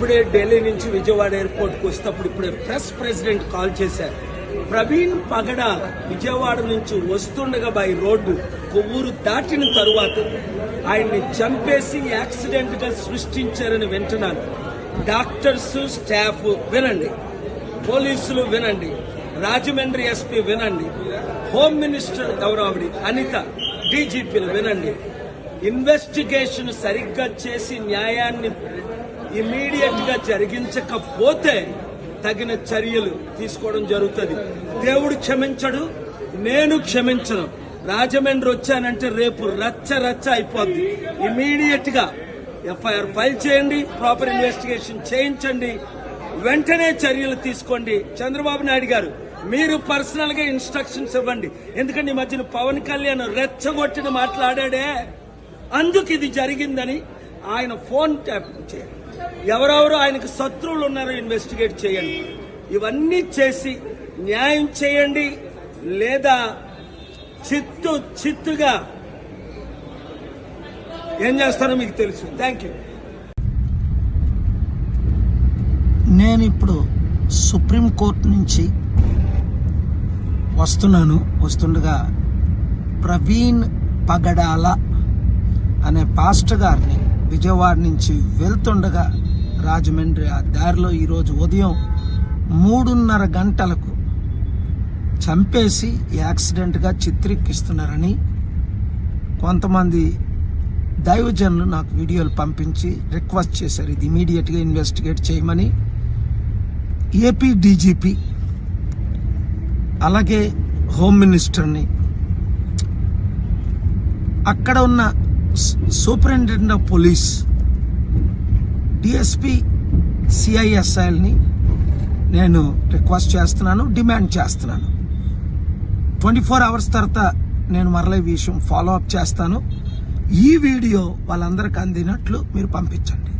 ఇప్పుడే ఢిల్లీ నుంచి విజయవాడ ఎయిర్పోర్ట్కి వస్తేప్పుడు ఇప్పుడే ప్రెస్ ప్రెసిడెంట్ కాల్ చేశారు. ప్రవీణ్ పగడ విజయవాడ నుంచి వస్తుండగా బై రోడ్డు కొవ్వూరు దాటిన తరువాత ఆయన్ని చంపేసి యాక్సిడెంట్గా సృష్టించారని వింటున్నాను. డాక్టర్స్ స్టాఫ్ వినండి. పోలీసులు వినండి. రాజమండ్రి ఎస్పీ వినండి. హోమ్ మినిస్టర్ ఎవరు ఆవిడ అనిత డీజీపీలు వినండి. ఇన్వెస్టిగేషన్ సరిగ్గా చేసి న్యాయాన్ని ఇమీడియట్గా జరిగించకపోతే తగిన చర్యలు తీసుకోవడం జరుగుతుంది. దేవుడు క్షమించడు నేను క్షమించను. రాజమండ్రి వచ్చానంటే రేపు రచ్చ రచ్చ అయిపోద్ది. ఇమీడియట్గా ఎఫ్ఐఆర్ ఫైల్ చేయండి ప్రాపర్ ఇన్వెస్టిగేషన్ చేయించండి వెంటనే చర్యలు తీసుకోండి. చంద్రబాబు నాయుడు గారు మీరు పర్సనల్గా ఇన్స్ట్రక్షన్స్ ఇవ్వండి. ఎందుకంటే ఈ మధ్యన పవన్ కళ్యాణ్ రెచ్చగొట్టిన మాట్లాడాడే. అందుకు ఇది జరిగిందని ఆయన ఫోన్ ట్యాప్ చేయండి. ఎవరెవరు ఆయనకు శత్రువులు ఉన్నారో ఇన్వెస్టిగేట్ చేయండి. ఇవన్నీ చేసి న్యాయం చేయండి. లేదా చిత్తు చిత్తుగా ఏం చేస్తారో మీకు తెలుసు. థ్యాంక్ యూ నేను ఇప్పుడు సుప్రీంకోర్టు నుంచి వస్తున్నాను. వస్తుండగా ప్రవీణ్ పగడాల అనే పాస్టర్ గారిని విజయవాడ నుంచి వెళ్తుండగా రాజమండ్రి ఆ దారిలో ఈరోజు ఉదయం మూడున్నర గంటలకు చంపేసి యాక్సిడెంట్గా చిత్రీకరిస్తున్నారని కొంతమంది దైవజనులు నాకు వీడియోలు పంపించి రిక్వెస్ట్ చేశారు. ఇది ఇమీడియట్గా ఇన్వెస్టిగేట్ చేయమని ఏపీ డీజీపీ అలాగే హోమ్ మినిస్టర్ని అక్కడ ఉన్న సూపరింటెండెంట్ ఆఫ్ పోలీస్ డిఎస్పి సిఐఎస్ఐల్ని నేను రిక్వెస్ట్ చేస్తున్నాను డిమాండ్ చేస్తున్నాను. ట్వంటీ ఫోర్ అవర్స్ తర్వాత నేను మరలా ఈ విషయం ఫాలో అప్ చేస్తాను. ఈ వీడియో వాళ్ళందరికి అందినట్లు మీరు పంపించండి.